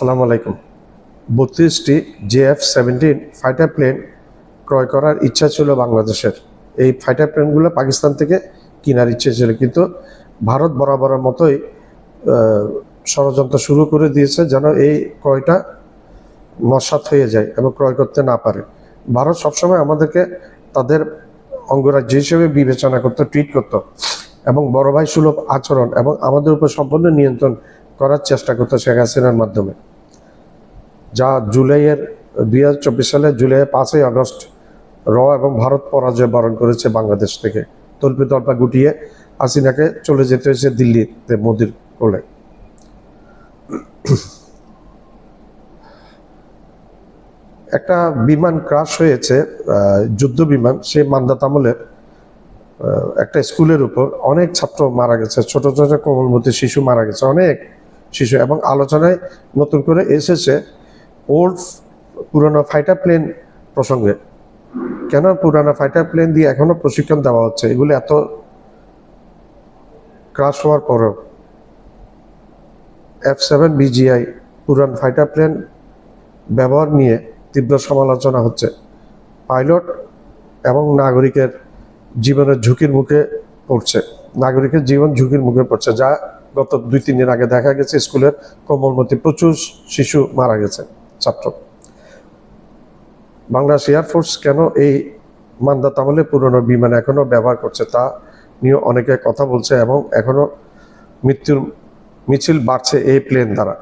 আসসালামু আলাইকুম। বত্রিশটি জেএফ সেভেন্টিন ফাইটার প্লেন ক্রয় করার ইচ্ছা ছিল বাংলাদেশের। এই ফাইটার প্লেনগুলো পাকিস্তান থেকে কেনার ইচ্ছে ছিল, কিন্তু ভারত বরাবরের মতোই ষড়যন্ত্র শুরু করে দিয়েছে যেন এই ক্রয়টা নস্বাত হয়ে যায় এবং ক্রয় করতে না পারে। ভারত সবসময় আমাদেরকে তাদের অঙ্গরাজ্য হিসেবে বিবেচনা করতো ট্রিট করতো এবং বড় ভাই সুলভ আচরণ এবং আমাদের উপর সম্পূর্ণ নিয়ন্ত্রণ করার চেষ্টা করতো শেখ হাসিনার মাধ্যমে। যা জুলাইয়ের, দুই হাজার সালের জুলাইয়ের পাঁচই আগস্ট র এবং ভারত পরাজয় বরণ করেছে বাংলাদেশ থেকে। তল্পি তল্পা গুটিয়ে হাসিনাকে চলে যেতে হয়েছে দিল্লিতে মোদির কোলে। একটা বিমান ক্রাশ হয়েছে যুদ্ধ বিমান সে মান্দাত আমলের একটা স্কুলের উপর অনেক ছাত্র মারা গেছে, ছোট ছোট কোমলমতি শিশু মারা গেছে, অনেক শিশু এবং আলোচনায় নতুন করে এসেছে ওল্ড পুরনো ফাইটার প্লেন প্রসঙ্গে। কেন পুরানো ফাইটার প্লেন দিয়ে এখনও প্রশিক্ষণ দেওয়া হচ্ছে? এগুলো এত ক্রাশ হওয়ার পরেও। এফ সেভেন বিজিআই পুরান ফাইটার প্লেন ব্যবহার নিয়ে তীব্র সমালোচনা হচ্ছে। পাইলট এবং নাগরিকের জীবনের ঝুঁকির মুখে পড়ছে। নাগরিকের জীবন ঝুঁকির মুখে পড়ছে। যা গত দুই তিন দিন আগে দেখা গেছে, স্কুলের কোমলমতি প্রচুর শিশু মারা গেছে। ছাত্র। বাংলাদেশ এয়ারফোর্স কেন এই মান্দা তামলে পুরনো বিমান এখনও ব্যবহার করছে তা নিয়ে অনেকে কথা বলছে এবং এখনও মৃত্যুর মিছিল বাড়ছে এই প্লেন দ্বারা।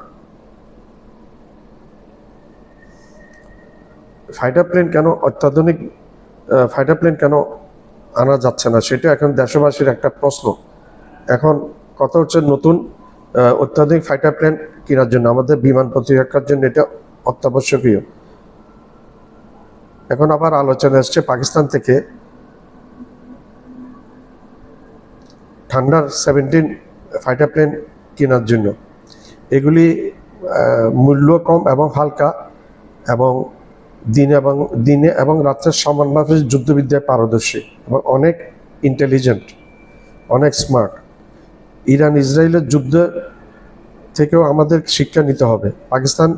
ফাইটার প্লেন কেন অত্যাধুনিক ফাইটার প্লেন কেন আনা যাচ্ছে না? সেটা এখন দেশবাসীর একটা প্রশ্ন। এখন কথা হচ্ছে নতুন অত্যাধুনিক ফাইটার প্লেন কেনার জন্য, আমাদের বিমান প্রতিরক্ষার জন্য এটা অত্যাবশ্যকীয়। এখন আবার আলোচনা এসছে পাকিস্তান থেকে। ঠান্ডার সেভেন্টিন ফাইটার প্লেন কেনার জন্য। এগুলি মূল্য কম এবং হালকা এবং দিন এবং, দিনে এবং রাত্রের সমানভাবে যুদ্ধবিদ্যায় পারদর্শী এবং অনেক ইন্টেলিজেন্ট অনেক স্মার্ট ইরান ইসরায়েলের যুদ্ধ থেকেও আমাদের শিক্ষা নিতে হবে। পাকিস্তান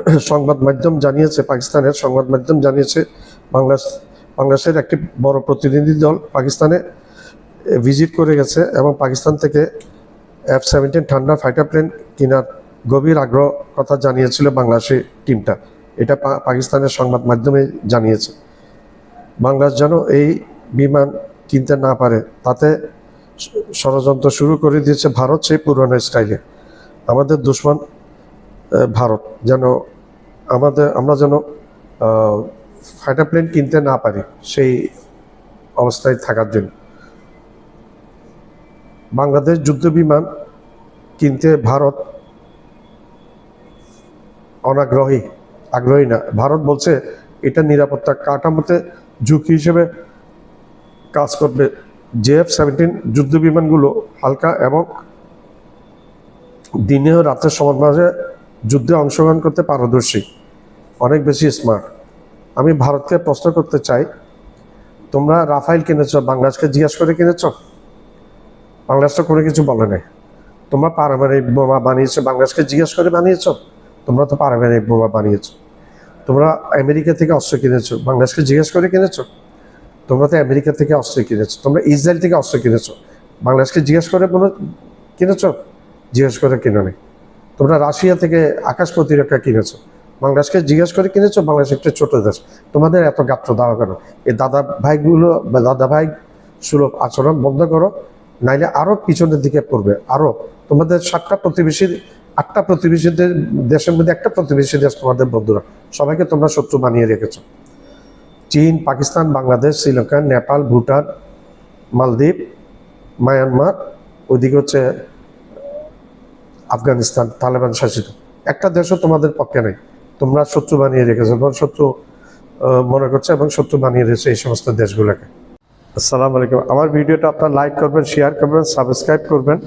সংবাদ মাধ্যম জানিয়েছে, পাকিস্তানের সংবাদ মাধ্যম জানিয়েছে বাংলাদেশ বাংলাদেশের একটি বড় প্রতিনিধি দল পাকিস্তানে ভিজিট করে গেছে এবং পাকিস্তান থেকে F seventeen thunder fighter plane কেনার গভীর আগ্রহ কথা জানিয়েছিল বাংলাদেশি টিমটা এটা পাকিস্তানের সংবাদ মাধ্যমে জানিয়েছে। বাংলাদেশ যেন এই বিমান কিনতে না পারে, তাতে ষড়যন্ত্র শুরু করে দিয়েছে ভারত সেই পুরনো স্টাইলে। আমাদের দুশ্মন ভারত যেন আমাদের, আমরা যেন ফাইটার প্লেন কিনতে না পারি সেই অবস্থায় থাকার জন্য। বাংলাদেশ যুদ্ধ বিমান কিনতে ভারত অনাগ্রহী, আগ্রহী না। ভারত বলছে, এটা নিরাপত্তা কাঠামোতে ঝুঁকি হিসেবে কাজ করবে। জেএফ সেভেন্টিন যুদ্ধ বিমানগুলো হালকা এবং দিনে ও রাতের সমানভাবে যুদ্ধে অংশগ্রহণ করতে পারদর্শী, অনেক বেশি স্মার্ট আমি ভারতকে প্রশ্ন করতে চাই, তোমরা রাফাইল কিনেছ, বাংলাদেশকে জিজ্ঞাসা করে কিনেছ? বাংলাদেশ তো কোনো কিছু বলে নাই। তোমরা পারমাণবিক বোমা বানিয়েছো, বাংলাদেশকে জিজ্ঞাসা করে বানিয়েছ? তোমরা তো পারমাণবিক বোমা বানিয়েছো। তোমরা আমেরিকা থেকে অস্ত্র কিনেছো, বাংলাদেশকে জিজ্ঞেস করে কিনেছো? তোমরা তো আমেরিকা থেকে অস্ত্র কিনেছো, তোমরা ইসরায়েল থেকে অস্ত্র কিনেছো, বাংলাদেশকে জিজ্ঞেস করে কোনো কিনেছো? জিজ্ঞেস করে কিনে নেই। তোমরা রাশিয়া থেকে আকাশ প্রতিরক্ষা কিনেছো। বাংলাদেশকে জিজ্ঞেস করে কিনেছো, বাংলাদেশ একটা ছোট দেশ। তোমাদের এত গাত্র দেওয়া কেন? এই দাদা ভাইগুলো বা দাদা ভাই সুলভ আচরণ বন্ধ করো, নাইলে আরও পিছনের দিকে পড়বে। আরও তোমাদের সাতটা প্রতিবেশী আটটা প্রতিবেশীদের দেশের মধ্যে একটা প্রতিবেশী দেশ তোমাদের বন্ধুরা সবাইকে তোমরা শত্রু বানিয়ে রেখেছো। চীন, পাকিস্তান, বাংলাদেশ, শ্রীলঙ্কা, নেপাল, ভুটান, মালদ্বীপ, মায়ানমার, ওইদিকে হচ্ছে আফগানিস্তান, তালেবান শাসিত। একটা দেশও তোমাদের পক্ষে নেই। তোমরা শত্রু বানিয়ে রেখেছো এবং শত্রু মনে করছে এবং শত্রু বানিয়ে রেখেছে এই সমস্ত দেশগুলোকে। আসসালামু আলাইকুম। আমার ভিডিওটা আপনার লাইক করবেন শেয়ার করবেন সাবস্ক্রাইব করবেন।